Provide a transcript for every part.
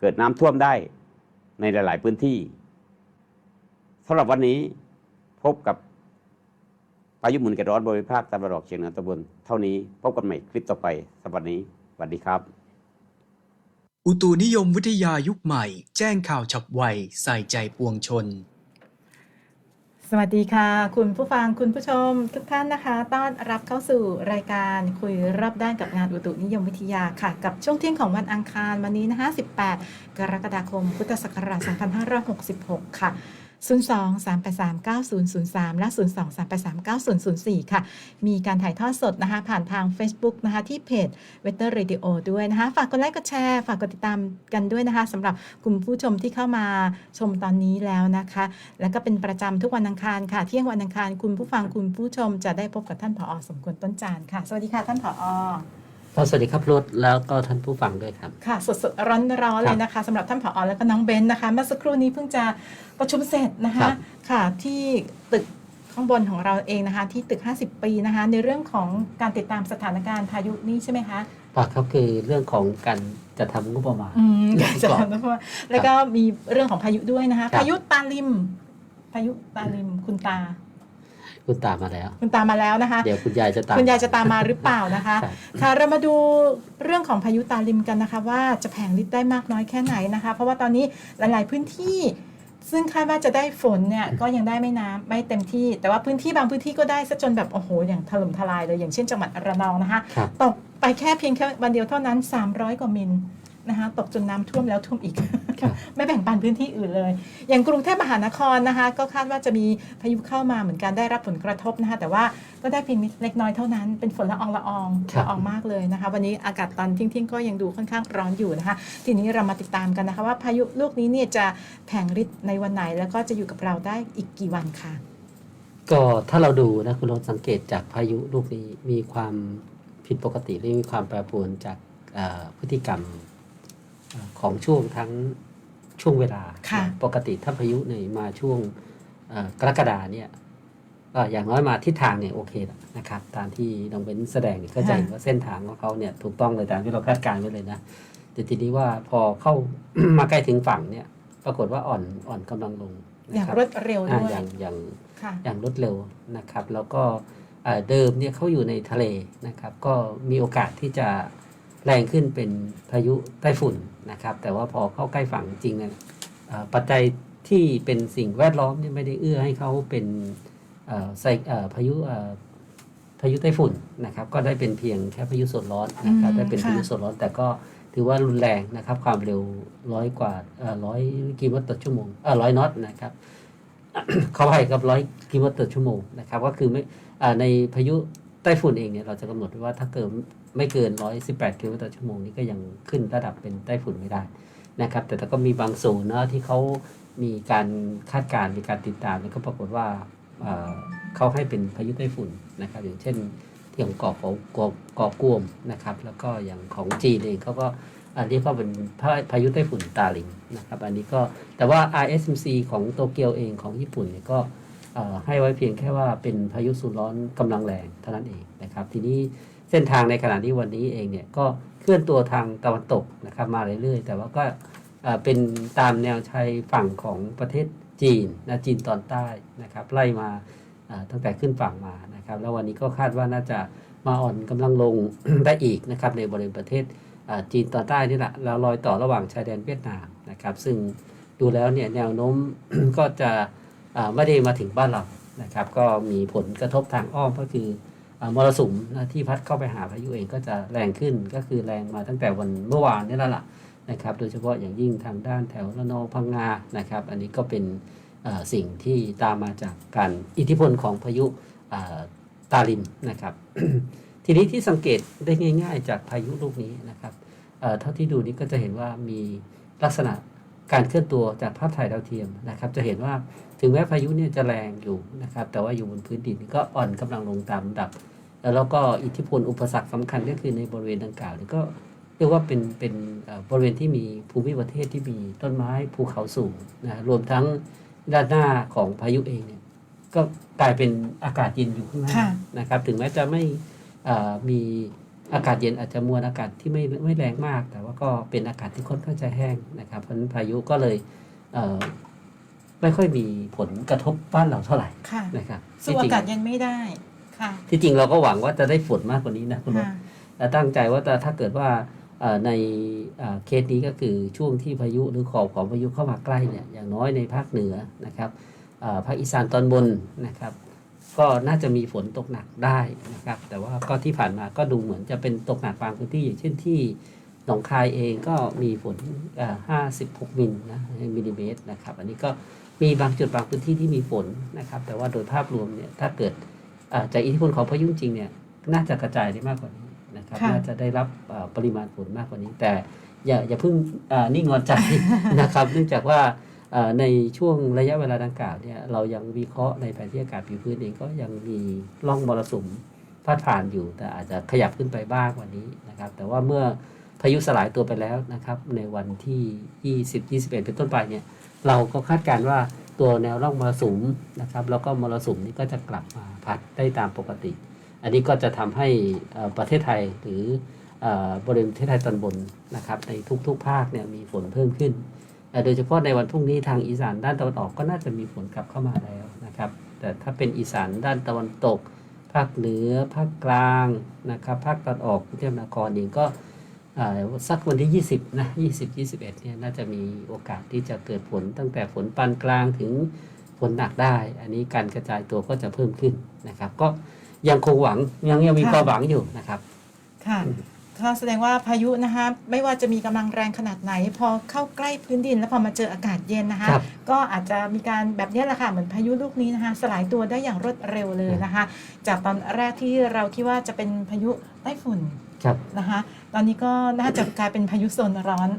เกิดน้ำท่วมได้ในหลาย ๆ พื้นที่สำหรับวันนี้พบกับพายุหมุนเกดร้อนบริเวณภาคตะวันออกเฉียงเหนือตะบนเท่านี้พบกันใหม่คลิปต่อไปสวันนี้สวัสดีครับ อุตุนิยมวิทยายุคใหม่ แจ้งข่าวฉับไว ใส่ใจปวงชน สวัสดีค่ะ คุณผู้ฟังคุณผู้ชมทุกท่านนะคะ ต้อนรับเข้าสู่รายการคุยรอบด้านกับงานอุตุนิยมวิทยาค่ะ กับช่วงเที่ยงของวันอังคารวันนี้นะคะ 18 กรกฎาคม พุทธศักราช 2566 ค่ะ 02 383 9003 และ 02 383 9004 ค่ะ มีการถ่ายทอดสดนะคะ ผ่านทาง Facebook นะคะ ที่เพจ w e t h e r Radio ด้วยนะคะ ฝากกดไลค์กดแชร์ ฝากกดติดตามกันด้วยนะคะสำหรับกลุ่มผู้ชมที่เข้ามาชมตอนนี้แล้วนะคะ แล้วก็เป็นประจำทุกวันอังคารค่ะ เที่ยงวันอังคารคุณผู้ฟังคุณผู้ชมจะได้พบกับท่านผอสมควรต้นจานค่ะ สวัสดีค่ะท่านผอ ก็สวัสดีครับรถแล้วก็ท่านผู้ฟังด้วยครับ ค่ะ สดๆ ร้อนๆ เลยนะคะสำหรับท่านผอแล้วก็น้องเบนซ์นะคะ เมื่อสักครู่นี้เพิ่งจะประชุมเสร็จนะครัคะบค่ะ ที่ตึกข้างบนของเราเองนะคะ ที่ตึก 50 ปีนะคะ ในเรื่องของการติดตามสถานการณ์พายุนี้ใช่ไหมคะปากครับคือเรื่องของการจะทำงบประมาณอืมออยากจะก่อนทำนะเพราะว่าแล้วก็มีเรื่องของพายุด้วยนะคะครับพายุตาลิม พายุตาลิมคุณตา คุณตามมาแล้ว คุณตามาแล้วนะคะ เดี๋ยวคุณยายจะตามคุณยายจะตามมาหรือเปล่านะคะครับค่ะเรามาดูเรื่องของพายุตาลิมกันนะคะ ว่าจะแผงฤทธิ์ได้มากน้อยแค่ไหนนะคะ เพราะว่าตอนนี้หลาย ๆ พื้นที่ซึ่งคาดว่าจะได้ฝนเนี่ยก็ยังได้ไม่น้ำไม่เต็มที่ แต่ว่าพื้นที่บางพื้นที่ก็ได้ซะจนแบบโอ้โห อย่างถล่มทลายเลยอย่างเช่นจังหวัดระนองนะคะครับตกไปแค่เพียงแค่วันเดียวเท่านั้น 300 กว่ามิล นะคะตกจนน้ำท่วมแล้วท่วมอีกครับไม่แบ่งปันพื้นที่อื่นเลย อย่างกรุงเทพมหานครนะคะ ก็คาดว่าจะมีพายุเข้ามาเหมือนกันได้รับผลกระทบนะคะ แต่ว่าก็ได้เพียงเล็กน้อยเท่านั้นเป็นฝนละอองละอองครับละอองมากเลยนะคะ วันนี้อากาศตอนเที่ยงๆก็ยังดูค่อนข้างร้อนอยู่นะคะ ทีนี้เรามาติดตามกันนะคะว่าพายุลูกนี้เนี่ยจะแผงฤทธิ์ในวันไหนแล้วก็จะอยู่กับเราได้อีกกี่วันค่ะก็ถ้าเราดูนะคุณรถสังเกตจากพายุลูกนี้มีความผิดปกติหรือมีความแปรปรวนจากเอ่อพฤติกรรมเอ่อ ของช่วงทั้งช่วงเวลา ค่ะปกติถ้าพายุเนี่ยมาช่วงเอ่อกรกฎาเนี่ยก็อย่างน้อยมาทิศทางเนี่ยโอเคแล้วนะครับ ตามที่น้องเบนแสดงเนี่ยก็จะเห็นว่าเส้นทางของเขาเนี่ยถูกต้องเลยตามที่เราคาดการณ์ไว้เลยนะ แต่ทีนี้ว่าพอเข้ามาใกล้ถึงฝั่งเนี่ย ปรากฏว่าอ่อนอ่อนกำลังลงอนะย่างครับรวดเร็วอ่าด้วยอย่างอย่างค่ะอย่างรวดเร็วนะครับ แล้วก็เอ่อเดิมเนี่ยเขาอยู่ในทะเลนะครับ ก็มีโอกาสที่จะ แรงขึ้นเป็นพายุไต้ฝุ่นนะครับ แต่ว่าพอเข้าใกล้ฝั่งจริงเนี่ยเอ่อปัจจัยที่เป็นสิ่งแวดล้อมเนี่ยไม่ได้เอื้อให้เขาเป็นเอ่อไซเอ่อพายุเอ่อพายุไต้ฝุ่นนะครับ ก็ได้เป็นเพียงแค่พายุโซนร้อนนะครับอืมได้เป็นพายุค่ะโซนร้อน แต่ก็ถือว่ารุนแรงนะครับ ความเร็วร้อยกว่าร้อยกิโลเมตรต่อชั่วโมงเออร้อยน็อตนะครับเขาให้กับร้อยกิโลเมตรต่อชั่วโมงนะครับ ก็คือไม่อ่าในพายุไต้ฝุ่นเองเนี่ยเราจะกำหนดไว้ว่าถ้าเกิด ไม่เกิน 118 กิโลเมตรต่อชั่วโมงนี้ก็ยังขึ้นระดับเป็นไต้ฝุ่นไม่ได้นะครับ แต่ก็มีบางศูนย์เนาะที่เขามีการคาดการณ์มีการติดตามแล้วก็ปรากฏว่าเเขาให้เป็นพายุไต้ฝุ่นนะครับ อย่างเช่นที่ของเกาะของเกาะเกาะกวมนะครับ แล้วก็อย่างของจีนเองเขาก็อ่าเรียกว่าเป็นพายุไต้ฝุ่นตาลิงนะครับ อันนี้ก็แต่ว่า RSMC ของโตเกียวเองของญี่ปุ่นเนี่ยก็ให้ไว้เพียงแค่ว่าเป็นพายุสูนร้อนกำลังแรงเท่านั้นเองนะครับ ทีนี้ เส้นทางในขณะที่วันนี้เองเนี่ยก็เคลื่อนตัวทางตะวันตกนะครับมาเรื่อยๆ แต่ว่าก็เป็นตามแนวชายฝั่งของประเทศจีนนะจีนตอนใต้นะครับไล่มาตั้งแต่ขึ้นฝั่งมานะครับ แล้ววันนี้ก็คาดว่าน่าจะมาอ่อนกำลังลงได้อีกนะครับในบริเวณประเทศจีนตอนใต้นี่แหละแล้วรอยต่อระหว่างชายแดนเวียดนามนะครับ ซึ่งดูแล้วเนี่ยแนวโน้มก็จะไม่ได้มาถึงบ้านเรานะครับ ก็มีผลกระทบทางอ้อมก็คือ มรสุมนะที่พัดเข้าไปหาพายุเองก็จะแรงขึ้นก็คือแรงมาตั้งแต่วันเมื่อวานนี่แล้วล่ะนะครับ โดยเฉพาะอย่างยิ่งทางด้านแถวระนองพังงานะครับ อันนี้ก็เป็นสิ่งที่ตามมาจากการอิทธิพลของพายุตาลิมนะครับ ทีนี้ที่สังเกตได้ง่าย ๆ จากพายุลูกนี้นะครับเอ่อเท่าที่ดูนี้ก็จะเห็นว่ามีลักษณะการเคลื่อนตัวจากภาพถ่ายดาวเทียมนะครับ จะเห็นว่าถึงแม้พายุเนี่ยจะแรงอยู่นะครับ แต่ว่าอยู่บนพื้นดินก็อ่อนกำลังลงตามลำดับ แล้วก็อิทธิพลอุปสรรคสำคัญก็คือในบริเวณดังกล่าวนี่ก็เรียกว่าเป็นเป็นเอ่อบริเวณที่มีภูมิประเทศที่มีต้นไม้ภูเขาสูงนะรวมทั้งด้านหน้าของพายุเองเนี่ยก็กลายเป็นอากาศเย็นอยู่ข้างหน้าค่ะนะครับ ถึงแม้จะไม่เอ่อมีอากาศเย็นอาจจะมวลอากาศที่ไม่ไม่แรงมาก แต่ว่าก็เป็นอากาศที่ค่อนข้างจะแห้งนะครับเพราะฉะนั้นพายุก็เลยเอ่อไม่ค่อยมีผลกระทบบ้านเราเท่าไหร่ค่ะนะครับสู้ที่จริอางกาศเย็นไม่ได้ ค่ะที่จริงเราก็หวังว่าจะได้ฝนมากกว่านี้นะคุณรถค่ะและตั้งใจว่าถ้าถ้าเกิดว่าเอ่อในเอ่อเคสนี้ก็คือช่วงที่พายุหรือขอบของพายุเข้ามาใกล้เนี่ยอย่างน้อยในภาคเหนือนะครับเอ่อภาคอีสานตอนบนนะครับ ก็น่าจะมีฝนตกหนักได้นะครับ แต่ว่าก็ที่ผ่านมาก็ดูเหมือนจะเป็นตกหนักบางพื้นที่อย่างเช่นที่หนองคายเองก็มีฝนเอ่อ56มิลนะมิลลิเมตรนะครับ อันนี้ก็มีบางจุดบางพื้นที่ที่มีฝนนะครับ แต่ว่าโดยภาพรวมเนี่ยถ้าเกิดเอ่อ จากอิทธิพลของพายุจริงๆเนี่ยน่าจะกระจายได้มากกว่านี้นะครับค่ะน่าจะได้รับเอ่อปริมาณฝนมากกว่านี้ แต่อย่าอย่าเพิ่งเอ่อนิ่งนอนใจนะครับ เนื่องจากว่าเอ่อในช่วงระยะเวลาดังกล่าวเนี่ยเรายังวิเคราะห์ในแผนที่อากาศผิวพื้นเองก็ยังมีร่องมรสุมพาดผ่านอยู่ แต่อาจจะขยับขึ้นไปบ้างกว่านี้นะครับ แต่ว่าเมื่อพายุสลายตัวไปแล้วนะครับ ในวันที่ 20 21 เป็นต้นไปเนี่ยเราก็คาดการณ์ว่าตัวแนวร่องมรสุมนะครับ แล้วก็มรสุมนี้ก็จะกลับมาพัดได้ตามปกติ อันนี้ก็จะทำให้ประเทศไทยหรืออบริเวณประเทศไทยตอนบนนะครับ ในทุกๆ ภาคเนี่ยมีฝนเพิ่มขึ้น โดยเฉพาะในวันพรุ่งนี้ทางอีสานด้านตะวันออกก็น่าจะมีฝนกลับเข้ามาแล้วนะครับ แต่ถ้าเป็นอีสานด้านตะวันตก ภาคเหนือภาคกลางนะครับ ภาคตะวันออกกรุงเทพมหานครเองก็ สักวันที่ 20นะ20 21เนี่ยน่าจะมีโอกาสที่จะเกิดฝนตั้งแต่ฝนปานกลางถึงฝนหนักได้ อันนี้การกระจายตัวก็จะเพิ่มขึ้นนะครับ ก็ยังคงหวังยังยังมีค่ะความหวังอยู่นะครับค่ะก็แสดงว่าพายุนะคะไม่ว่าจะมีกำลังแรงขนาดไหน พอเข้าใกล้พื้นดิน แล้วพอมาเจออากาศเย็นนะคะครับก็อาจจะมีการแบบนี้แหละค่ะเหมือนพายุลูกนี้นะคะ สลายตัวได้อย่างรวดเร็วเลยนะคะ จากตอนแรกที่เราคิดว่าจะเป็นพายุไต้ฝุ่น ครับนะคะ ตอนนี้ก็น่าจะกลายเป็นพายุโซนร้อน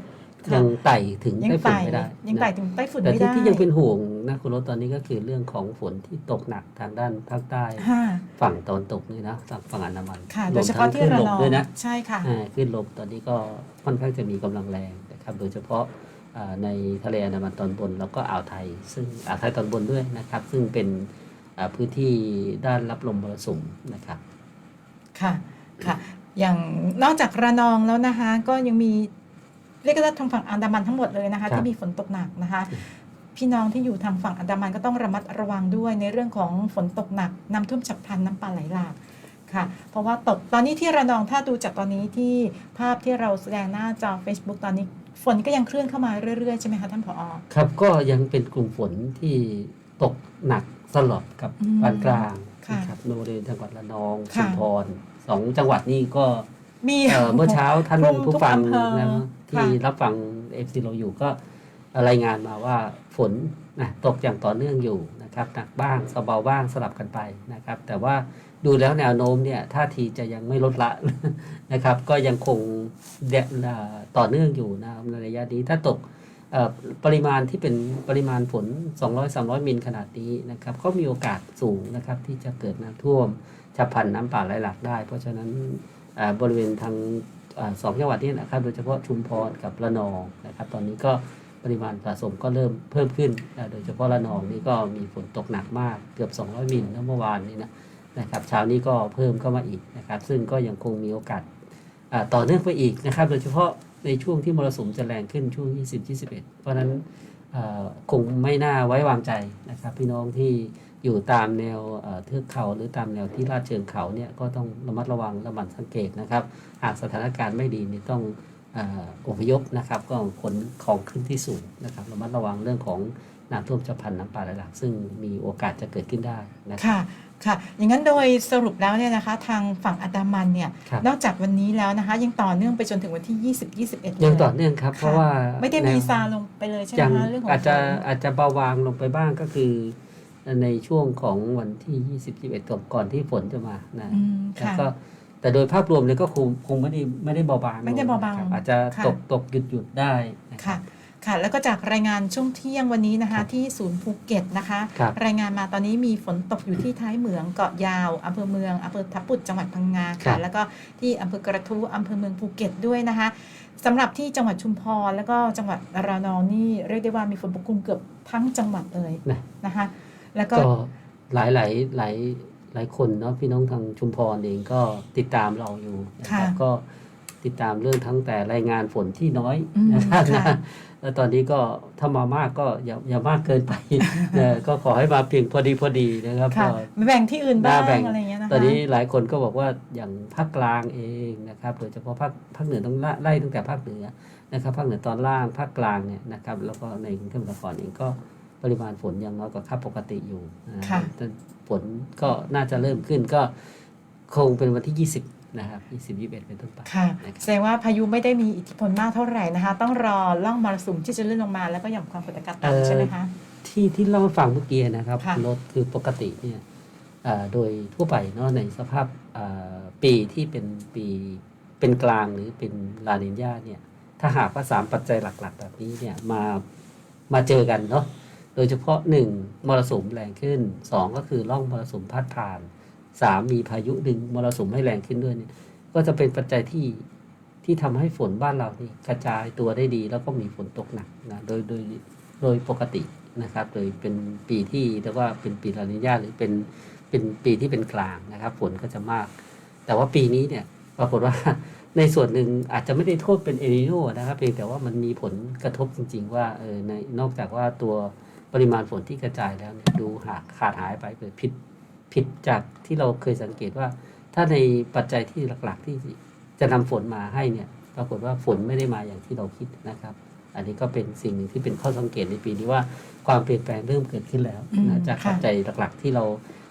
ค่ะ ยังไต่ถึงยังได้ฝนไต่ไม่ได้ยังนะไต่ถึงไต้ฝุ่นแต่ไม่ที่ได้ที่ยังเป็นห่วงนะคุณรถตอนนี้ก็คือเรื่องของฝนที่ตกหนักทางด้านภาคใต้ ค่ะ ฝั่งตะวันตกนี่นะฝั่งฝั่งอันดามันค่ะรโดวยมเฉทั้พาะงที่คลื่นระลนมองด้วยนะใช่ค่ะ อ่าคลื่นลมตอนนี้ก็ค่อนข้างจะมีกำลังแรงนะครับโดยเฉพาะอ่าในทะเลอันดามันตอนบนแล้วก็อ่าวไทย ซึ่งอ่าวไทยตอนบนด้วยนะครับ ซึ่งเป็นอ่าพื้นที่ด้านรับลมมรสุมนะครับ ค่ะ ค่ะ อย่างนอกจากระนองแล้วนะคะ ก็ยังมีเรียกว่าทางฝั่งอันดามันทั้งหมดเลยนะครัคะบที่มีฝนตกหนักนะคะ พี่น้องที่อยู่ทางฝั่งอันดามันก็ต้องระมัดระวังด้วยในเรื่องของฝนตกหนักน้ำท่วมฉับพลันน้ำป่าไหลหลากค่ะ เพราะว่าตกตอนนี้ที่ระนองถ้าดูจากตอนนี้ที่ภาพที่เราแสดงหน้าจอ Facebook ตอนนี้ฝนก็ยังเคลื่อนเข้ามาเรื่อยๆใช่ไหมคะท่านผอครับก็ยังเป็นกลุ่มฝนที่ตกหนักสลับกับอืมปานกลางค่ะนะครับในบริเวณจังหวัดระนองค่ะชุมพร สองจังหวัดนี้ก็มีเอ่อเมื่อเช้าท่านคลุมทุกผู้ฟังอำเภอนะที่ค่ะรับฟังเอฟซีเราอยู่ก็รายงานมาว่าฝนนะตกอย่างต่อเนื่องอยู่นะครับหนักบ้างสเบาบ้างสลับกันไปนะครับ แต่ว่าดูแล้วแนวโน้มเนี่ยท่าทีจะยังไม่ลดละนะครับ ก็ยังคงเดะเอ่อต่อเนื่องอยู่นะครับในระยะนี้ถ้าตกเอ่อปริมาณที่เป็นปริมาณฝน 200-300 มิลขนาดนี้นะครับก็มีโอกาสสูงนะครับที่จะเกิดน้ำท่วม ฉับพลันน้ำป่าไหลหลากได้ เพราะฉะนั้นบริเวณทางอสองจังหวัดนี้นะครับ โดยเฉพาะชุมพรกับระนองนะครับ ตอนนี้ก็ปริมาณสะสมก็เริ่มเพิ่มขึ้น โดยเฉพาะระนองนี่ก็มีฝนตกหนักมากเกือบ 200มิลนะเมื่อวานนี้นะนะครับเช้านี้ก็เพิ่มเข้ามาอีกนะครับ ซึ่งก็ยังคงมีโอกาสต่อเนื่องไปอีกนะครับ โดยเฉพาะในช่วงที่มรสุมจะแรงขึ้นช่วง 20-21 เพราะฉะนั้นคงไม่น่าไว้วางใจนะครับ พี่น้องที่ อยู่ตามแนวเอ่อเทือกเขาหรือตามแนวที่ลาดเชิงเขาเนี่ยก็ต้องระมัดระวังระมัดสังเกตนะครับหากสถานการณ์ไม่ดีนี่ต้องเอ่ออพยพนะครับ ก็ขนของขึ้นที่สูงนะครับระมัดระวังเรื่องของน้ำท่วมฉับพลันน้ำป่าไหลหลากซึ่งมีโอกาสจะเกิดขึ้นได้นะครับค่ะค่ะอย่างนั้นโดยสรุปแล้วเนี่ยนะคะ ทางฝั่งอันดามันเนี่ยครับนอกจากวันนี้แล้วนะคะ ยังต่อเนื่องไปจนถึงวันที่ 20 21เลยยังต่อเนื่องครับ เพราะว่าไม่ได้มีแนวซาลงไปเลยใช่ไหมยังคะเรื่องของอาจจะฝนอาจจะเบาบางลงไปบ้างก็คือ ในช่วงของวันที่ 20 21ก่อนก่อนที่ฝนจะมานะอืมแล้วค่ะก็แต่โดยภาพรวมเนี่ยก็คงคงไม่ได้ไม่ได้เบาบางไม่ได้เบาบางนะครับอาจจะค่ะตกตกหยุดหยุดได้นะครัค่ะบค่ะ แล้วก็จากรายงานช่วงเที่ยงวันนี้นะครัคะบที่ศูนย์ภูเก็ตนะคะครับรายงานมาตอนนี้มีฝนตกอยู่ที่ท้ายเหมืองเกาะยาวอำเภอเมืองอำเภอทับปุดจังหวัดพังงาครัค่ะบแล้วก็ที่อำเภอกระทู้อำเภอเมืองภูเก็ตด้วยนะคะสำหรับที่จังหวัดชุมพรแล้วก็จังหวัดระนองนี่เรียกได้ว่ามีฝนปกคลุมเกือบทั้งจังหวัดเลยนะนะคะ แล้วก็ก็หลายหลายหลายหลายคนเนาะพี่น้องทางชุมพรเองก็ติดตามเราอยู่นะครับค่ะก็ติดตามเรื่องทั้งแต่รายงานฝนที่น้อยอืมนะครับค่ะนะแล้วตอนนี้ก็ถ้ามามากก็อย่าอย่ามากเกินไปนะก็ขอให้มาเพียงพอดีพอดีนะครับค่ะก็แบ่งที่อื่นบ้างแบ่งอะไรอย่างเงี้ยนะคะตอนนี้หลายคนก็บอกว่าอย่างภาคกลางเองนะครับโดยเฉพาะภาคภาคเหนือต้องไล่ไล่ตั้งแต่ภาคเหนือนะครับภาคเหนือตอนล่างภาคกลางเนี่ยนะครับแล้วก็ในกรุงเทพมหานครเองก็ ปริมาณฝนยังน้อยกว่าค่าปกติอยู่นะค่ะ แต่ฝนก็น่าจะเริ่มขึ้นก็คงเป็นวันที่ 20 นะครับ 20 21 เป็นต้นไปค่ะ นะครับ แสดงว่าพายุไม่ได้มีอิทธิพลมากเท่าไหร่นะคะ ต้องรอล่องมรสุมที่จะเลื่อนลงมาแล้วก็หย่อมความกดอากาศเอ่อ ต่ำใช่ไหมคะ ที่ที่เล่าให้ฟังเมื่อกี้นะครับค่ะ รถคือปกติเนี่ยอ่าโดยทั่วไปเนาะในสภาพอ่าปีที่เป็นปีเป็นกลางหรือเป็นลานินญาเนี่ยถ้าหากว่าสามปัจจัยหลัก ๆ แบบนี้เนี่ยมามาเจอกันเนาะ โดยเฉพาะหนึ่งมรสุมแรงขึ้นสองก็คือร่องมรสุมพัดผ่านสามมีพายุดึงมรสุมให้แรงขึ้นด้วยเนี่ยก็จะเป็นปัจจัยที่ที่ทำให้ฝนบ้านเรานี่กระจายตัวได้ดี แล้วก็มีฝนตกหนักนะโดยโดยโดยปกตินะครับ โดยเป็นปีที่เรียกว่าเป็นปีลานิญาหรือเป็นเป็นปีที่เป็นกลางนะครับ ฝนก็จะมาก แต่ว่าปีนี้เนี่ยปรากฏว่าในส่วนหนึ่งอาจจะไม่ได้โทษเป็นเอลิโนนะครับเพียงแต่ว่ามันมีผลกระทบจริง ๆ ว่าเออในนอกจากว่าตัว ปริมาณฝนที่กระจายแล้วเนี่ยดูหากขาดหายไปเกิดผิดผิดจากที่เราเคยสังเกตว่า ถ้าในปัจจัยที่หลักๆ ที่จะนำฝนมาให้เนี่ยปรากฏว่าฝนไม่ได้มาอย่างที่เราคิดนะครับ อันนี้ก็เป็นสิ่งหนึ่งที่เป็นข้อสังเกตในปีนี้ว่าความเปลี่ยนแปลงเริ่มเกิดขึ้นแล้วอืมนะจากค่ะปัจจัยหลักๆ ที่เรา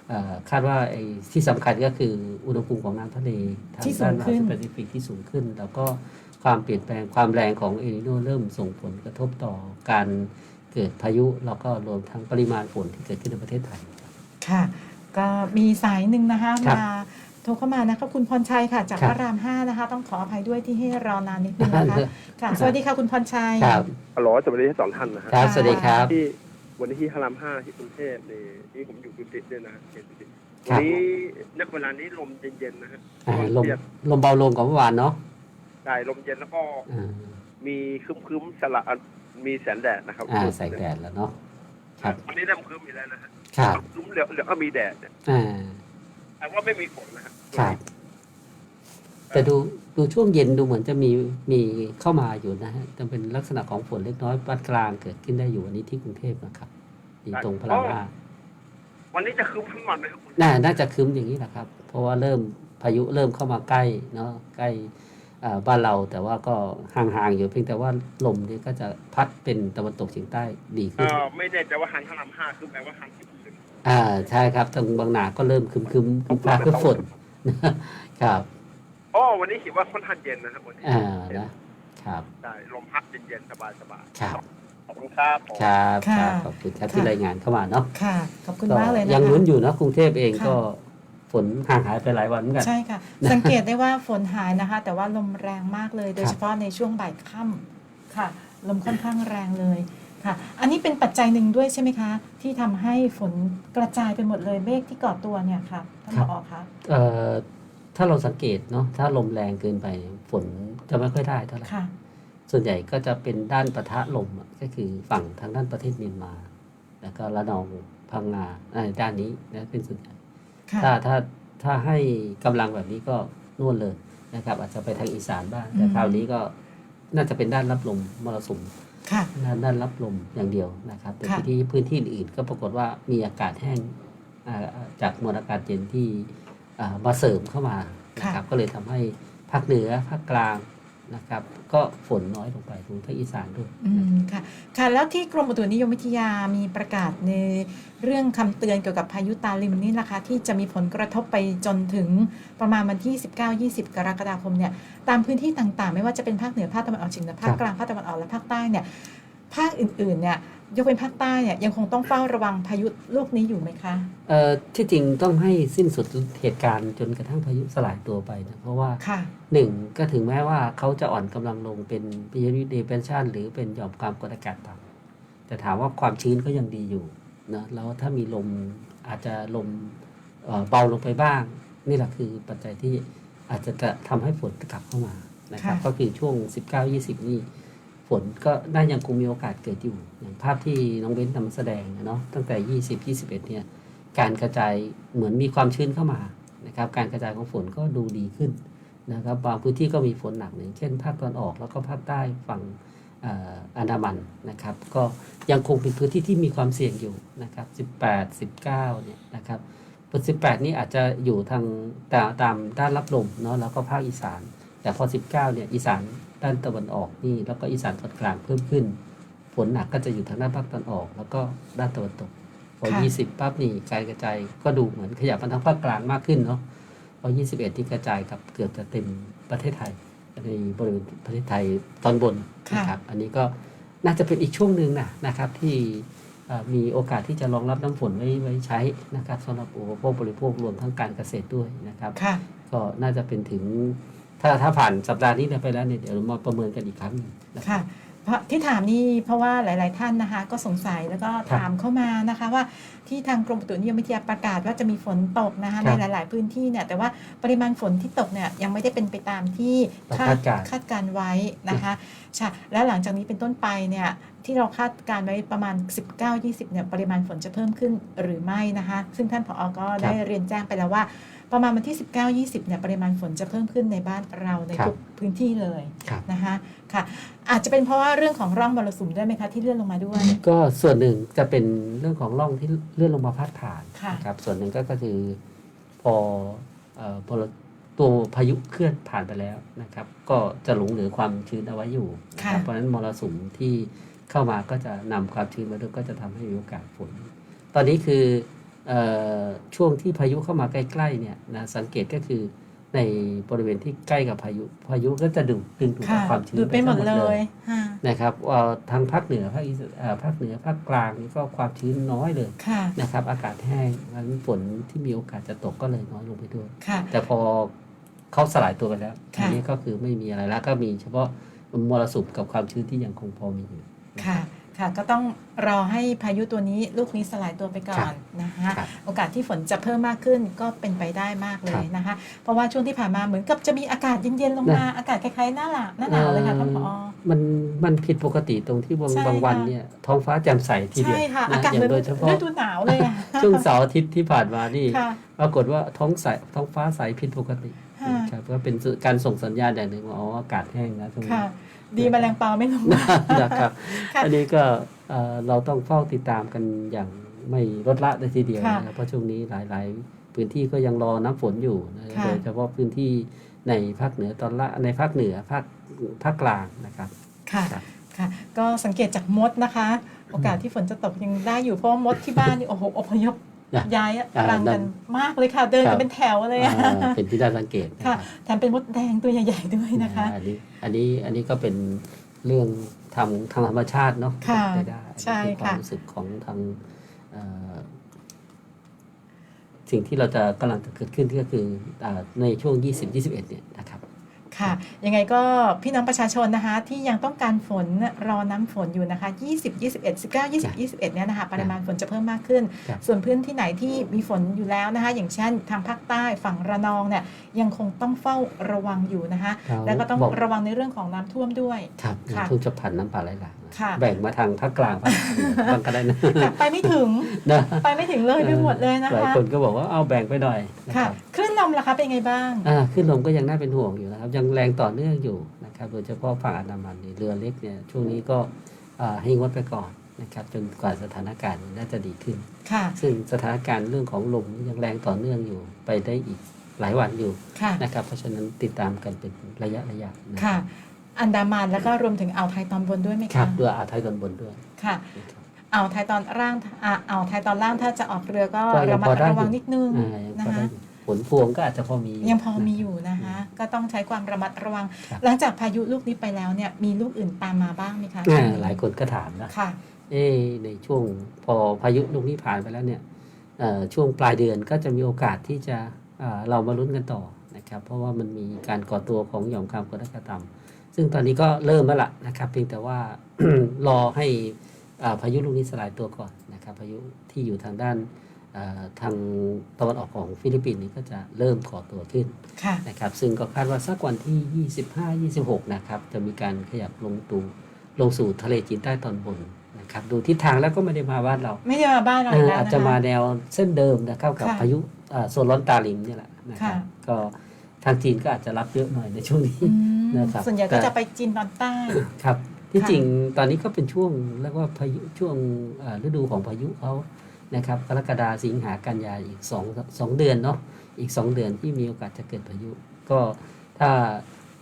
เอ่อคาดว่าไอ้ที่สำคัญก็คืออุณหภูมิของน้ำทะเลทางที่สูด้านงมหาขึ้นสมุทรแปซิฟิกที่สูงขึ้น แล้วก็ความเปลี่ยนแปลงความแรงของเอลิโนเริ่มส่งผลกระทบต่อการ เกิดพายุแล้วก็รวมทั้งปริมาณฝนที่เกิดขึ้นในประเทศไทย ค่ะ ก็มีสายหนึ่งนะคะครับมาโทรเข้ามานะคะคุณพรชัยค่ะ จากครับพระรามห้านะคะ ต้องขออภัยด้วยที่ให้รอนานนิดนึงนะคะค่ะ สวัสดีค่ะคุณพรชัย ครับฮัลโหลสวัสดีทั้งสองท่านนะฮะครับสวัสดีครับ ที่วันนี้ที่พระรามห้าที่กรุงเทพนี่นี่ผมอยู่กุฏิด้วยนะเขตกุฏิครัวับนนี้นักเวลานี้ลมเย็นๆนะฮะอ่าลมเย็นลมเบาลงกว่าเมื่อวานเนาะได้ลมเย็นแล้วก็อ่ามีครึ้มๆสละ มีแสงแดดนะครับอ่าใส่แดดแล้วเนาะครับวันนี้เริ่มครึ้มอีกแล้วนะฮะครับครึ้มเหลือเหลือก็มีแดดเนี่ยอ่าแต่ว่าไม่มีฝนนะฮะครับแต่ดูดูช่วงเย็นดูเหมือนจะมีมีเข้ามาอยู่นะฮะแต่เป็นลักษณะของฝนเล็กน้อยปานกลางเกิดขึ้นได้อยู่วันนี้ที่กรุงเทพนะครับอยู่ตรงพระรามห้าวันนี้จะครึ้มทั้งวันไหมครับคุณน่าน่าจะครึ้มอย่างนี้แหละครับ เพราะว่าเริ่มพายุเริ่มเข้ามาใกล้เนาะใกล้อ่า บ้านเราแต่ว่าก็ห่างๆอยู่เพียงแต่ว่าลมนี่ก็จะพัดเป็นตะวันตกเฉียงใต้ดีเอขึ้นอไม่แน่ใจว่าหันพระรามห้าคือแปลว่าหันที่อื่นอ่าใช่ครับทางบางนาก็เริ่มครึมๆึมฟ้าครึ้มฝนครับอ๋อวันนี้คิดว่าค่อนข้างเย็นนะครับวันนี้อ่านะครับได้ลมพัดเย็นๆสบายครับๆขอบคุณครับผมครับคค่ะรับขอบคุณครับค่ะที่รายงานเข้ามาเนาะค่ะขอบคุณก็มากเลยนะคะยังลุ้นอยู่นะกรุงเทพเองค่ะก็ ฝนห่างหายไปหลายวันเหมือนกัน ใช่ค่ะ สังเกตได้ว่าฝนหายนะคะ แต่ว่าลมแรงมากเลย โดยครับเฉพาะในช่วงบ่ายค่ำค่ะ ลมค่อนข้างแรงเลยค่ะ อันนี้เป็นปัจจัยหนึ่งด้วยใช่ไหมคะ ที่ทำให้ฝนกระจายไปหมดเลยเมฆที่ก่อตัวเนี่ยค่ะท่านผอคะเอ่อถ้าเราสังเกตเนาะถ้าลมแรงเกินไปฝนจะไม่ค่อยได้เท่าไหร่ค่ะ ส่วนใหญ่ก็จะเป็นด้านปะทะลมอะก็คือฝั่งทางด้านประเทศเมียนมา แล้วก็ระนองพังงาอ่าด้านนี้นะเป็นส่วนใหญ่ ค่ะถ้าถ้าถ้าให้กำลังแบบนี้ก็นู่นเลยนะครับ อาจจะไปทางอีสานบ้าง แต่อืมคราวนี้ก็น่าจะเป็นด้านรับลมมรสุมค่ะ ด้านด้านรับลมอย่างเดียวนะครับแต่ค่ะ ที่ที่พื้นที่อื่นก็ปรากฏว่ามีอากาศแห้งอ่าจากมวลอากาศเย็นที่อ่ามาเสริมเข้ามานะครับก็เลยทำให้ภาคเหนือภาคกลาง นะครับ ก็ฝนน้อยลงไปรวมทั้งอีสานด้วยอืมค่ะค่ะ แล้วที่กรมอุตุนิยมวิทยามีประกาศในเรื่องคำเตือนเกี่ยวกับพายุตาลิมนี่นะคะ ที่จะมีผลกระทบไปจนถึงประมาณวันที่ 19-20 กรกฎาคมเนี่ยตามพื้นที่ต่างๆ ไม่ว่าจะเป็นภาคเหนือภาคตะวันออกเฉียงเหนือภาคกลางภาคตะวันออกและภาคใต้เนี่ยภาคอื่นๆเนี่ย ยกเป็นภาคใต้เนี่ยยังคงต้องเฝ้าระวังพายุลูกนี้อยู่ไหมคะเอ่อที่จริงต้องให้สิ้นสุดเหตุการณ์จนกระทั่งพายุสลายตัวไปนะเพราะว่าค่ะหนึ่งก็ถึงแม้ว่าเขาจะอ่อนกำลังลงเป็นพายุเดเพนชันหรือเป็นหย่อมความกดอากาศต่ำแต่ถามว่าความชื้นก็ยังดีอยู่นะแล้วถ้ามีลมอาจจะลมเอ่อเบาลงไปบ้าง นี่แหละคือปัจจัยที่อาจจะจะทำให้ฝนกลับเข้ามานะครับค่ะก็คือช่วง 19-20 นี่ ฝนก็ได้ยังคงมีโอกาสเกิดอยู่อย่างภาพที่น้องเบ้นนำแสดงเนาะตั้งแต่ 20-21เนี่ยการกระจายเหมือนมีความชื้นเข้ามานะครับการกระจายของฝนก็ดูดีขึ้นนะครับบางพื้นที่ก็มีฝนหนักอย่างเช่นภาคตะวันออกแล้วก็ภาคใต้ฝั่งอันดามันนะครับ ก็ยังคงเป็นพื้นที่ที่มีความเสี่ยงอยู่นะครับ 18 19 เนี่ยนะครับบน18 นี่อาจจะอยู่ทางตาตามด้านรับลมเนาะแล้วก็ภาคอีสาน แต่พอ 19 เนี่ยอีสาน ด้านตะวันออกนี่แล้วก็อีสานตอนกลางเพิ่มขึ้น ฝนหนักก็จะอยู่ทางด้านภาคตะวันออก แล้วก็ด้านตะวันตกพอค่ะ20ปั๊บนี่การกระจายก็ดูเหมือนขยับมาทางภาคกลางมากขึ้นเนาะพอ21ที่กระจายกับเกือบจะเต็มประเทศไทยในบริเวณประเทศไทยตอนบนค่ะนะครับ อันนี้ก็น่าจะเป็นอีกช่วงหนึ่งนะนะครับที่เอ่อมีโอกาสที่จะรองรับน้ำฝนไว้ไว้ใช้นะครับสำหรับอุปโภคบริโภครวมทั้งการเกษตรด้วยนะครับค่ะก็น่าจะเป็นถึง ถ้าถ้าผ่านสัปดาห์นี้ไปแล้วเนี่ยเดี๋ยวเรามาประเมินกันอีกครั้งหนึ่งนะครับค่ะเพราะที่ถามนี่เพราะว่าหลาย ๆ ท่านนะคะ ก็สงสัยแล้วก็ครับถามเข้ามานะคะว่าที่ทางกรมอุตุนิยมวิทยาประกาศว่าจะมีฝนตกนะคะครัในบหลาย ๆ พื้นที่เนี่ยแต่ว่าปริมาณฝนที่ตกเนี่ยยังไม่ได้เป็นไปตามที่เราคาดการณ์คาดการณ์ไว้นะคะใช่แล้วหลังจากนี้เป็นต้นไปเนี่ยที่เราคาดการณ์ไว้ประมาณ 19-20เนี่ยปริมาณฝนจะเพิ่มขึ้นหรือไม่นะคะ ซึ่งท่านผอก็ได้เรียนแจ้งไปแล้วว่า ประมาณวันที่ 19-20เนี่ยปริมาณฝนจะเพิ่มขึ้นในบ้านเราในครับทุกพื้นที่เลยครับนะคะค่ะอาจจะเป็นเพราะว่าเรื่องของร่องมรสุมด้วยไหมคะที่เลื่อนลงมาด้วย ก็ส่วนหนึ่งจะเป็นเรื่องของร่องที่เลื่อนลงมาพาดผ่านค่ะนะครับส่วนหนึ่งก็ก็คือพอเอ่อพอตัวพายุเคลื่อนผ่านไปแล้วนะครับ ก็จะหลงเหลือความชื้นเอาไว้อยู่นะคค่ะรับเพราะฉะนั้นมรสุมที่ เข้ามาก็จะนำความชื้นมาด้วยก็จะทำให้มีโอกาสฝน ตอนนี้คือเออช่วงที่พายุเข้ามาใกล้ๆเนี่ยนะสังเกตก็คือในบริเวณที่ใกล้กับพายุพายุก็จะดึงดึงดูดค่ะเอาความชื้นดูดไปหมดทั้งเลยค่ะนะครับเอ่อทางภาคเหนือภาคอีสเอ่อภาคเหนือภาคกลางนี่ก็ความชื้นน้อยเลยค่ะนะครับอากาศแห้งงั้นฝนที่มีโอกาสจะตกก็เลยน้อยลงไปด้วยค่ะแต่พอเขาสลายตัวไปแล้วค่ะอันนี้ก็คือไม่มีอะไรแล้วก็มีเฉพาะมรสุมกับความชื้นที่ยังคงพอมีอยู่ ค่ะค่ะก็ต้องรอให้พายุตัวนี้ลูกนี้สลายตัวไปก่อครันบนะคะครับโอกาสที่ฝนจะเพิ่มมากขึ้นก็เป็นไปได้มากเลครัยบนะคะ เพราะว่าช่วงที่ผ่านมาเหมือนกับจะมีอากาศเย็นๆลงมาอากาศคล้ายๆหน้าหนาวหน้าหนาวเลยค่ะท่านผอมันมันผิดปกติตรงที่บางใช่บางวันค่ะเนี่ยท้องฟ้าแจ่มใสทีเดียวใช่ค่ะนะอากาศอเหมืย่าองนโดยเฉพาะฤดูหนาวเลยอะช่วงเสาร์อาทิตย์ที่ผ่านมานี่ค่ะปรากฏว่าท้องใสท้องฟ้าใสผิดปกติค่ะนะครับก็เป็นการส่งสัญญาณอย่างหนึ่งว่าอ๋ออากาศแห้งนะตรงนี้ค่ะ ดีแมลงปอไม่ลงมานะครับค่ะอันนี้ก็เอ่อเราต้องเฝ้าติดตามกันอย่างไม่ลดละเลยทีเดียวค่ะนะครับเพราะช่วงนี้หลาย ๆ พื้นที่ก็ยังรอน้ำฝนอยู่นะค่ะโดยเฉพาะพื้นที่ในภาคเหนือตอนละในภาคเหนือภาคภาคกลางนะครับค่ะครับค่ะ ก็สังเกตจากมดนะคะ โอกาสที่ฝนจะตกยังได้อยู่เพราะว่ามดที่บ้านนี่โอ้โหอพยพ นะย้ายอ่ารังกันมากเลยค่ะ เดินครักันบเป็นแถวเลยอะอ่าเป็นที่น่าสังเกตนะคค่ะรับแถมเป็นมดแดงตัวใหญ่ๆด้วยนะคะ อันนี้อันนี้อันนี้ก็เป็นเรื่องทางทางธรรมชาติเนาะค่ะได้ได้ใช่อันนี้คือความค่ะรู้สึกของทางเอ่อสิ่งที่เราจะกำลังจะเกิดขึ้นก็คืออาในช่วง 20-21 เนี่ยนะครับ ค่ะ ยังไงก็พี่น้องประชาชนนะคะ ที่ยังต้องการฝนรอน้ำฝนอยู่นะคะ 20 21 19 20 21เนี่ยนะคะปริมาณฝนจะเพิ่มมากขึ้นครับส่วนพื้นที่ไหนที่มีฝนอยู่แล้วนะคะ อย่างเช่นทางภาคใต้ฝั่งระนองเนี่ยยังคงต้องเฝ้าระวังอยู่นะคะ แล้วก็ต้องบอกระวังในเรื่องของน้ำท่วมด้วย ครับค่ะน้ำท่วมจะผ่านน้ำป่าไหลหลากนะค่ะ แบ่งมาทางภาคกลางภาคเหนือบ้างก็ได้นะค่ะไปไม่ถึงนะไปไม่ถึงเลยไปหมดเลยนะหลายคะคนก็บอกว่าเอาแบ่งไปหน่อยนะคค่ะรับคลื่นลมล่ะคะเป็นไงบ้างอ่าขึ้นลมก็ยังน่าเป็นห่วงอยู่นะครับ ยังแรงต่อเนื่องอยู่นะครับโดยเฉพาะฝั่งอันดามันนี่เรือเล็กเนี่ยช่วงนี้ก็อ่าให้งดไปก่อนนะครับจนกว่าสถานการณ์น่าจะดีขึ้นค่ะซึ่งสถานการณ์เรื่องของลมยังแรงต่อเนื่องอยู่ไปได้อีกหลายวันอยู่ค่ะนะครับเพราะฉะนั้นติดตามกันเป็นระยะระยะนะค่ะ อันดามันแล้วก็รวมถึงอ่าวไทยตอนบนด้วยไหมครัคะบด้วยอ่าวไทยตอนบนด้วยค่ะนะครับอ่าวไทยตอนล่างอ่าอ่าวไทยตอนล่างถ้าจะออกเรือก็ก็ยัระงมัดพอได้ระวังอยู่นิดนึงอ่ายังนะพอได้คะอยู่ผลพวงก็อาจจะพอมียังพอมีอยู่นะคะ ก็ต้องใช้ความระมัดระวังครับหลังจากพายุลูกนี้ไปแล้วเนี่ยมีลูกอื่นตามมาบ้างไหมคะอ่าหลายคนก็ถามนะค่ะเอ๊ะในช่วงพอพายุลูกนี้ผ่านไปแล้วเนี่ยเอ่อช่วงปลายเดือนก็จะมีโอกาสที่จะเอ่อเรามาลุ้นกันต่อนะครับ เพราะว่ามันมีการก่อตัวของหย่อมความกดอากาศต่ำ ซึ่งตอนนี้ก็เริ่มแล้วล่ะนะครับ เพียงแต่ว่ารอให้อ่าพายุลูกนี้สลายตัวก่อนนะครับ พายุที่อยู่ทางด้านเอ่อทางตะวันออกของฟิลิปปินส์นี้ก็จะเริ่มก่อตัวขึ้นค่ะนะครับ ซึ่งก็คาดว่าสักวันที่ 25-26 นะครับ จะมีการขยับลงตูลงสู่ทะเลจีนใต้ตอนบนนะครับนะครับดูทิศทางแล้วก็ไม่ได้มาบ้านเรา ไม่ได้มาบ้านเราเออีกอแล้วอาจนะจะมาคะแนวเส้นเดิมนะครับกับค่ะพายุอ่าโซนร้อนตาลิมนี่แหละนะครับค่ะก็ทางจีนก็อาจจะรับเยอะหน่อยในช่วงนี้อืม นะครับส่วนใหญ่ก็จะไปจีนตอนใต้ ครับ ที่ค่ะ จริงตอนนี้ก็เป็นช่วงเรียกว่าพายุช่วงอ่าฤดูของพายุเขานะครับกรกฎาสิงหากันยาอีกสองสองเดือนเนาะอีกสองเดือนที่มีโอกาสจะเกิดพายุ ก็ถ้า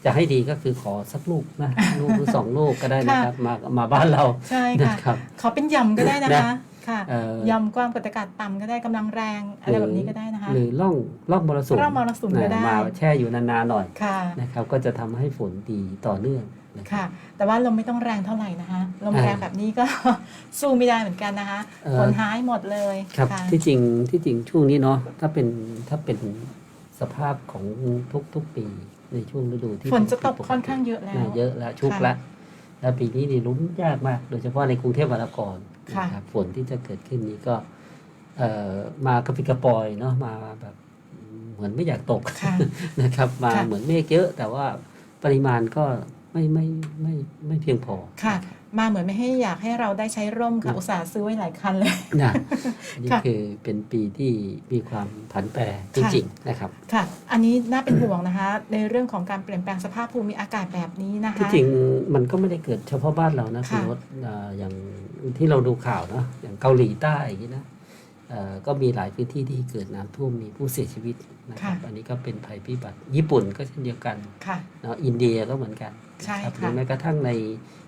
จะให้ดีก็คือขอสักลูกนะ ลูกหรือสองลูกก็ได้นะครับ มามาบ้านเราใช่นะค่ะ ครับ ขอเป็นยำก็ได้นะคะ ค่ะเอ่อยำความกดอากาศต่ำก็ได้กำลังแรงอะไรแบบนี้ก็ได้นะคะ หรือล่องล่องมรสุมร่องมรสุมก็ได้นะมาแช่อยู่นานๆหน่อยค่ะนะครับ ก็จะทำให้ฝนดีต่อเนื่องนะครับ ค่ะ แต่ว่าลมไม่ต้องแรงเท่าไหร่นะคะลมอ่าแรงแบบนี้ก็ สู้ไม่ได้เหมือนกันนะคะเอ่อฝนหายหมดเลยครับค่ะที่จริงที่จริงช่วงนี้เนาะถ้าเป็นถ้าเป็นสภาพของทุกทุกปีในช่วงฤดูที่ฝนจะตกผิดปค่อนข้างเยอะแล้วน่าเยอะแล้วชุกค่ะ ละ แล้วปีนี้นี่ลุ้นยากมาก โดยเฉพาะในกรุงเทพมหานครค่ะนะครับฝนที่จะเกิดขึ้นนี้ก็เอ่อมากระปิดกระปอยเนาะมาแบบเหมือนไม่อยากตกค่ะนะครับ มาค่ะเหมือนเมฆเยอะ แต่ว่าปริมาณก็ไม่ไม่ไม่ไม่เพียงพอค่ะ มาเหมือนไม่ให้อยากให้เราได้ใช้ร่มค่ะ อุตส่าห์ซื้อไว้หลายคันเลยนะนี่ค่ะคือเป็นปีที่มีความผันแปรจค่ะริงๆนะครับค่ะ อันนี้น่าเป็นห่วงนะคะ ในเรื่องของการเปลี่ยนแปลงสภาพภูมิอากาศแบบนี้นะคะที่จริงมันก็ไม่ได้เกิดเฉพาะบ้านเรานะค่ะณรถอ่าอย่างที่เราดูข่าวเนาะอย่างเกาหลีใต้อย่างนี้นะเอ่อ ก็มีหลายพื้นที่ที่เกิดน้ำท่วมมีผู้เสียชีวิตนะครับอันนี้ก็เป็นภัยพิบัติญี่ปุ่นก็เช่นเดียวกันค่ะเนาะอินเดียก็เหมือนกันใช่ครับหค่ะรือแม้กระทั่งใน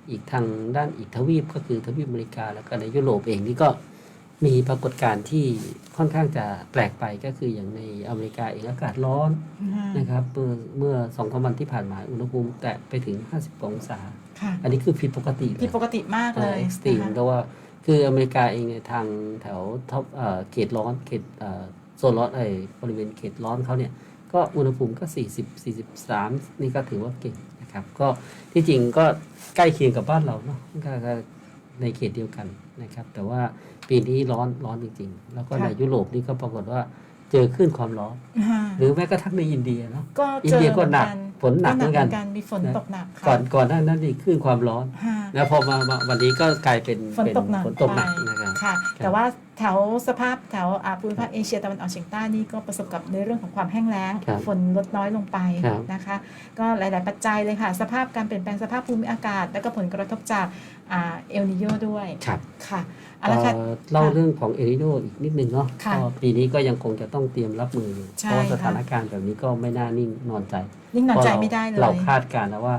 อีกทางด้านอีกทวีปก็คือทวีปอเมริกาแล้วก็ในยุโรปเองนี่ก็มีปรากฏการณ์ที่ค่อนข้างจะแปลกไปก็คืออย่างในอเมริกาเองอากาศร้อนนะครับเมื่อเมื่อสองสามวันที่ผ่านมาอุณหภูมิแตะไปถึง 50 องศาค่ะอันนี้คือผิดปกติเลยผิดปกติมากเลยเอ็กซ์ตรีมนะคะเพราะว่า คืออเมริกาเองเนี่ยทางแถวท็อปเอ่อเขตร้อนเขตเอ่อโซนร้อนไอ้บริเวณเขตร้อนเขาเนี่ยก็อุณหภูมิก็ 40 43 นี่ก็ถือว่าเก่งนะครับ ก็ที่จริงก็ใกล้เคียงกับบ้านเราเนาะก็ก็ในเขตเดียวกันนะครับ แต่ว่าปีนี้ร้อนร้อนจริง ๆ แล้วก็ในยุโรปนี่ก็ปรากฏว่าเจอคลื่นความร้อนค่ะหรือแม้กระทั่งในอินเดียเนาะก็อินเจอเดียก็หนักเหมือน ฝนหนักเหมือนกันมีฝนตกหนักค่ะก่อนก่อนหน้านั้นนี่คลื่นความร้อนค่ะแล้วพอมามาวันนี้ก็กลายเป็นฝนเป็นตกหนัก ฝนตกหนักไปนะครับค่ะ แต่ว่าแถวสภาพแถวอาภูมิภาคเอเชียตะวันออกเฉียงใต้นี่ก็ประสบกับในเรื่องของความแห้งแล้งครับฝนลดน้อยลงไปครับนะคะ ก็หลาย ๆ ปัจจัยเลยค่ะ สภาพการเปลี่ยนแปลงสภาพภูมิอากาศ และก็ผลกระทบจากอ่าเอลนิโยด้วยครับค่ะเอาละค่ะเอ่อเล่าเรื่องของเอริโดอีกนิดนึงเนาะค่ะก็ปีนี้ก็ยังคงจะต้องเตรียมรับมืออยู่ใช่เพราะว่าสค่ะถานการณ์แบบนี้ก็ไม่น่านิ่งนอนใจ นิ่งนอนใจพราะราไม่ได้เลย เราคาดการณ์แล้วว่า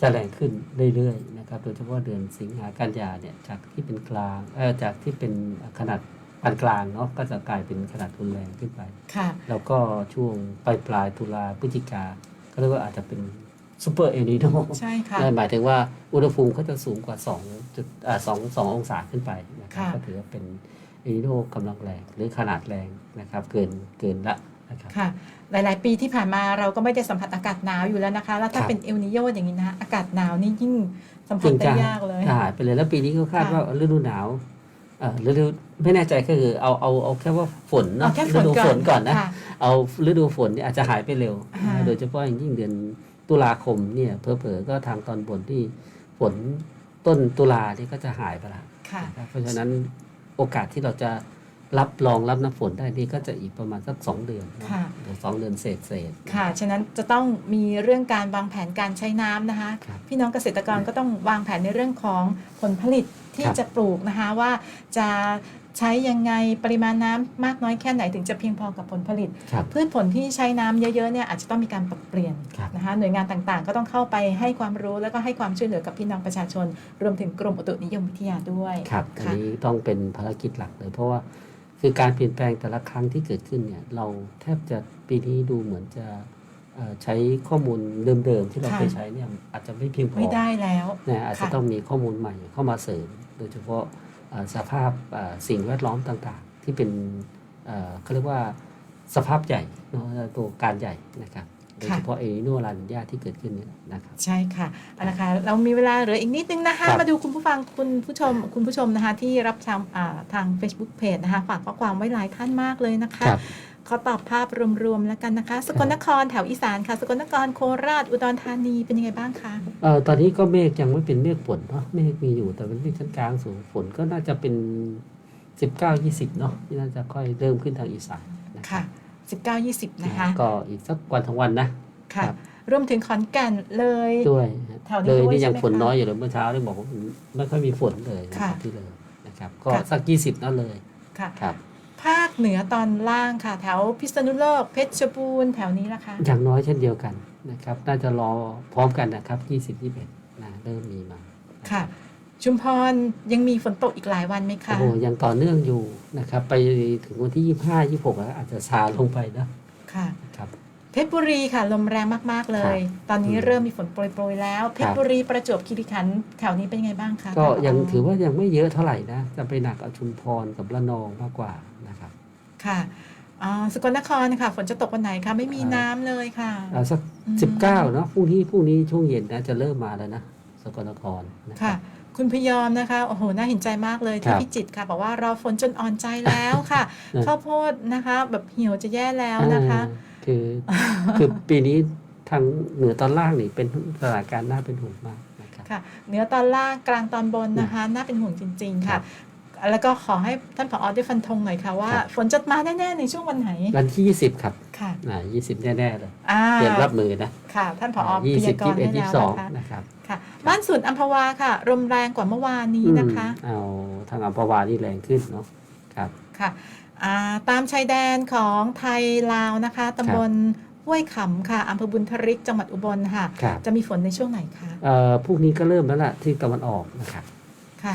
จะแรงขึ้นเรื่อยๆนะครับ โดยเฉพาะเดือนสิงหากันยาเนี่ยจากที่เป็นกลางเออจากที่เป็นขนาดปานกลางเนาะก็จะกลายเป็นขนาดรุนแรงขึ้นไป ค่ะ แล้วก็ช่วงปลายปลายๆตุลาพฤศจิกาก็เรียกว่าอาจจะเป็นซูเปอร์เอลนิโนใช่ค่ะหมายถึงว่าอุณหภูมิเขาจะสูงกว่า2จุดอ่าสองสององศาขึ้นไปนะครับค่ะก็ถือว่าเป็นเอลนิโนกำลังแรงหรือขนาดแรงนะครับ เกินเกินละนะครับค่ะ หลาย ๆ ปีที่ผ่านมาเราก็ไม่ได้สัมผัสอากาศหนาวอยู่แล้วนะคะ แล้วถ้าครับ เป็นเอลนิโยอย่างนี้นะ อากาศหนาวนี่ยิ่งสัมจผัสริงได้จังยากเลยหายไปเลยแล้วปีนี้ก็คาดค่ะว่าฤดูหนาวเอ่อฤดูไม่แน่ใจก็คือเอาเอาเอาแค่ว่าฝนเอาเนาะแค่ฤดูฝนก่อนนะ ค่ เอาฤดูฝนเนี่ยอาจจะหายไปเร็วค่ะนะโดยเฉพาะอย่างยิ่งเดือนตุลาคมเนี่ยเพอเพอๆก็ทางตอนบนที่ฝนต้นตุลาเนี่ยก็จะหายไปละค่ะ นะครับเพราะฉะนั้นโอกาสที่เราจะ รับรองรับน้ำฝนได้นี่ก็จะอีกประมาณสักสองเดือนเนอะค่ะหรือสองเดือนเศษเศษ ค่ะ ฉะนั้นจะต้องมีเรื่องการวางแผนการใช้น้ำนะคะ ครับพี่น้องเกษตรกรก็ต้องวางแผนในเรื่องของผลผลิตที่ครับ จะปลูกนะคะว่าจะใช้ยังไงปริมาณน้ำมากน้อยแค่ไหนถึงจะเพียงพอกับผลผลิต ครับ พืชผลที่ใช้น้ำเยอะๆเนี่ยอาจจะต้องมีการปรับเปลี่ยนครับนะคะหน่วยงานต่างๆ ก็ต้องเข้าไปให้ความรู้แล้วก็ให้ความช่วยเหลือกับพี่น้องประชาชน รวมถึงกรมอุตุนิยมวิทยาด้วยครับอันค่ะ นี้ต้องเป็นภารกิจหลักเลย เพราะว่า คือการเปลี่ยนแปลงแต่ละครั้งที่เกิดขึ้นเนี่ย เราแทบจะปีนี้ดูเหมือนจะเอ่อใช้ข้อมูลเดิมๆที่เราค่ะเคยใช้เนี่ยอาจจะไม่เพียงพอไม่ได้แล้วนะอาจจะค่ะต้องมีข้อมูลใหม่เข้ามาเสริม โดยเฉพาะเอ่อสภาพเอ่อสิ่งแวดล้อมต่างๆ ที่เป็นเอ่อเขาเรียกว่าสภาพใหญ่เนอะตัวการใหญ่นะครับ โดยค่ะเฉพาะเอลิโนลานิญาที่เกิดขึ้นเนี่ยนะครับ ใช่ค่ะเอาละค่ะเรามีเวลาเหลืออีกนิดนึงนะคะ ครับ มาดูคุณผู้ฟังคุณผู้ชมคุณผู้ชมนะคะ ที่รับชมอ่าทาง Facebook Page นะคะ ฝากข้อความไว้หลายท่านมากเลยนะคะ ครับ ขอตอบภาพรวมๆแล้วกันนะคะ สกลนครแถวอีสานค่ะ สกลนครโคราชอุดรธานีเป็นยังไงบ้างคะเอ่อตอนนี้ก็เมฆยังไม่เป็นเมฆฝนเนาะเมฆมีอยู่แต่เป็นเมฆชั้นกลางสูงฝนก็น่าจะเป็น 19 20 เนาะที่น่าจะค่อยเริ่มขึ้นทางอีสานนะครัค่ะบ 19 20 นะคะ ก็อีกสักวันทั้งวันนะค่ะครับรวมถึงขอนแก่นเลยด้วยแถวนี้เลยด้วยนี่ยังใช่ไหมฝนคะน้อยอยู่เลยเมื่อเช้าได้บอกว่าไม่ค่อยมีฝนเลยนะคค่ะรับที่เลยนะครับก็ค่ะสัก 20 นั่นเลยค่ะครับภาคเหนือตอนล่างค่ะ แถวพิษณุโลกเพชรบูรณ์แถวนี้ละคะอย่างน้อยเช่นเดียวกันนะครับ น่าจะรอพร้อมกันนะครับ 20 21นะเริ่มมีมาค่ะ ชุมพรยังมีฝนตกอีกหลายวันไหมโอ้คะโหยังต่อเนื่องอยู่นะครับ ไปถึงวันที่25 26แล้วอาจจะซาลงไปนะค่ะครับเพชรบุรีค่ะ ลมแรงมาก ๆ เลยครับตอนนี้อืมเริ่มมีฝนโปรยๆแล้ว เพชรบุรีประจวบคีรีขันธ์แถวนี้เป็นยังไงบ้างคะก็ยังท่นผถือว่ายังไม่เยอะเท่าไหร่นะ จะไปหนักเอาชุมพรกับระนองมากกว่านะครับ ค่ะอ่าสกลนครค่ะฝนจะตกวันไหนคะไม่มีอ่าน้ำเลยค่ะเอาสักอืม19เนาะพรุ่งนี้พรุ่งนี้ช่วงเย็นนะจะเริ่มมาแล้วนะสกลนครนะคค่ะรับ คุณพยอมนะคะโอ้โหน่าเห็นใจมากเลยที่ครับพิจิตรค่ะบอกว่ารอฝนจนอ่อนใจแล้วค่ะนะข้าวโพดนะคะ แบบเหี่ยวจะแย่แล้วนะคะอ่าคือคือปีนี้ทางเหนือตอนล่างนี่เป็นสถานการณ์น่าเป็นห่วงมากนะครับค่ะเหนือตอนล่างกลางตอนบนนะคะ น่าเป็นห่วงจริง ๆครัค่ะบ แล้วก็ขอให้ท่านผอได้ฟันธงหน่อยค่ะว่าครับฝนจะมาแน่ๆในช่วงวันไหน วันที่ 20 ครับ ค่ะอ่า20 แน่ๆเลยอ่าเตรียมรับมือนะ ค่ะ ท่านผอพยี่ยาสิบกยี่รสิบณ์เอ็ดให้ยี่แล้สิบสวองนะคะนะครับค่ะบ้านสวนอัมพวาค่ะลมแรงกว่าเมื่อวานนี้นะคะอืมเอาทางอัมพวานี่แรงขึ้นเนาะครับค่ะอ่าตามชายแดนของไทยลาวนะคะตำบลห้วยขำค่ะอำเภอบุญทริกจังหวัดอุบลค่ะครับจะมีฝนในช่วงไหนคะเอ่อพวกนี้ก็เริ่มแล้วล่ะที่ตะวันออกนะครับค่ะ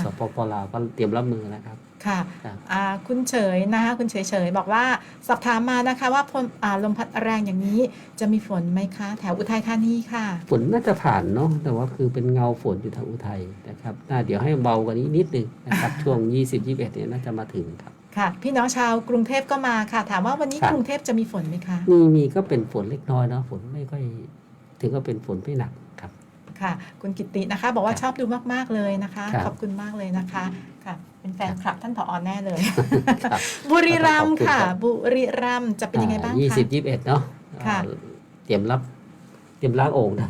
สปปลาวก็เตรียมรับมือนะครับ ค่ะครับ อ่าคุณเฉยนะคะคุณเฉยเฉยๆบอกว่าสอบถามมานะคะ ว่าพลอ่าลมพัดแรงอย่างนี้จะมีฝนไหมคะ แถวอุทัยธานีค่ะ ฝนน่าจะผ่านเนาะแต่ว่าคือเป็นเงาฝนอยู่ทางอุทัยนะครับน่าเดี๋ยวให้เบากว่านี้นิดนึงนะครับ ช่วง 20 21เนี่ยน่าจะมาถึงครับ ค่ะ พี่น้องชาวกรุงเทพก็มาค่ะ ถามว่าวันนี้ครับ กรุงเทพจะมีฝนไหมคะ มีมีก็เป็นฝนเล็กน้อยเนาะฝนไม่ค่อย ถึงก็เป็นฝนไม่หนักครับ ค่ะ คุณกิตตินะคะ บอกว่าครับชอบดูมาก ๆ เลยนะคะครับขอบคุณมากเลยนะคะค่ะ เป็นแฟนคลับท่านผอแน่เลยครับบุรีรัมย์ขอบคุณค่ะครับบุรีรัมย์จะเป็นยังไงบ้างยี่คะสิบยี่สิบเอ็ดเนาะค่ะเอ่อเตรียมรับเตรียมล้างโอ่งนะ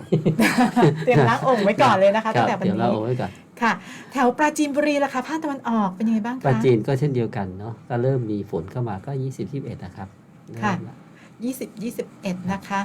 เตรียมล้างองค์ไว้ก่อนเลยนะคะคตั้รับงแต่วันเตรียมล้างนี้โอ่งไว้ก่อนค่ะแถวปราจีนบุรีล่ะคะภาคตะวันออกเป็นยังไงบ้างปราคะจีนก็เช่นเดียวกันเนาะก็เริ่มมีฝนเข้ามาก็ยี่สิบยี่สิบเอ็ดนะครับค่ะเริ่มละยี่สิบยี่สิบเอ็ดนะคะ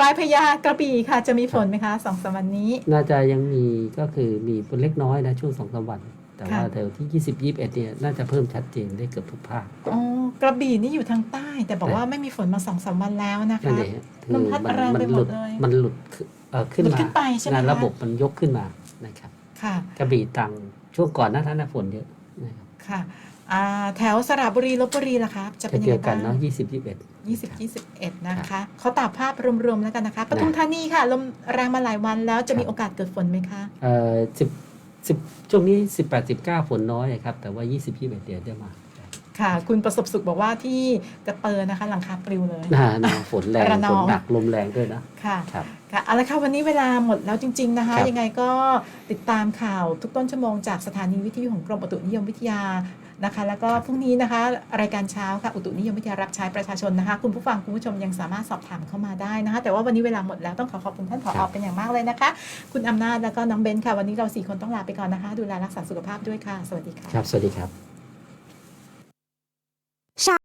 ปลายพญากระบี่ค่ะจะมีฝนไหมคะสองสามวันนี้ น่าจะยังมีก็คือมีฝนเล็กน้อยนะช่วงสองสามวัน แต่ว่าค่ะ แถวที่ยี่สิบยี่สิบเอ็ดเนี่ยน่าจะเพิ่มชัดเจนได้เกือบทุกภาค อ๋อกระบี่นี่อยู่ทางใต้ แต่บอกว่าไม่มีฝนมาสองสามวันแล้วนะนั่นคะ เองคือลมพัดแรงมัไปหมหลุดดเลยมันหลุดขึ้นเอ่อขึ้นหลุดมาขึ้นไปใช่ไหมนะคะ ระบบมันยกขึ้นมานะครับค่ะ กระบี่ตรังช่วงก่อนหน้านั้นนะฝนเยอะนะครับค่ะ อ่าแถวสระบุรีลบบุรีล่ะคะจะเป็นเช่นยังเดีไงยวกับ้านงเนาะยี่สิบยี่สิบเอ็ด ยี่สิบยี่สิบเอ็ดนะคะเขาตอบภาพรวมๆแล้วกันนะคะปทุมธานีค่ะลมแรงมาหลายวันแล้วจะมีโอกาสเกิดฝนไหมคะ เอ่อสิบสิบช่วงนี้สิบแปดสิบเก้าฝนน้อยครับ แต่ว่ายี่สิบยี่สิบเอ็ดเดี๋ยวจะมาค่ะ คุณประสบสุขบอกว่าที่กระเปอร์นะคะ หลังคาปลิวเลยน่าน่าฝนแรงระนฝองนหนักลมแรงด้วยนะ ค่ะครับ ค่ะเอาละค่ะวันนี้เวลาหมดแล้วจริง ๆนะคะ ครับยังไงก็ติดตามข่าวทุกต้นชั่วโมงจากสถานีวิทยุของกรมอุตุนิยมวิทยา นะคะ แล้วก็พรุ่งนี้นะคะ รายการเช้าค่ะอุตุนิยมวิทยารับใช้ประชาชนนะคะ คุณผู้ฟังคุณผู้ชมยังสามารถสอบถามเข้ามาได้นะคะ แต่ว่าวันนี้เวลาหมดแล้วต้องขอขอบคุณท่านผครัอบเป็นอย่างมากเลยนะคะ คุณอำนาจแล้วก็น้องเบนค่ะวันนี้เราสี่คนต้องลาไปก่อนนะคะ ดูแลรักษาสุขภาพด้วยค่ะ สวัสดีค่ะครับสวัสดีครับ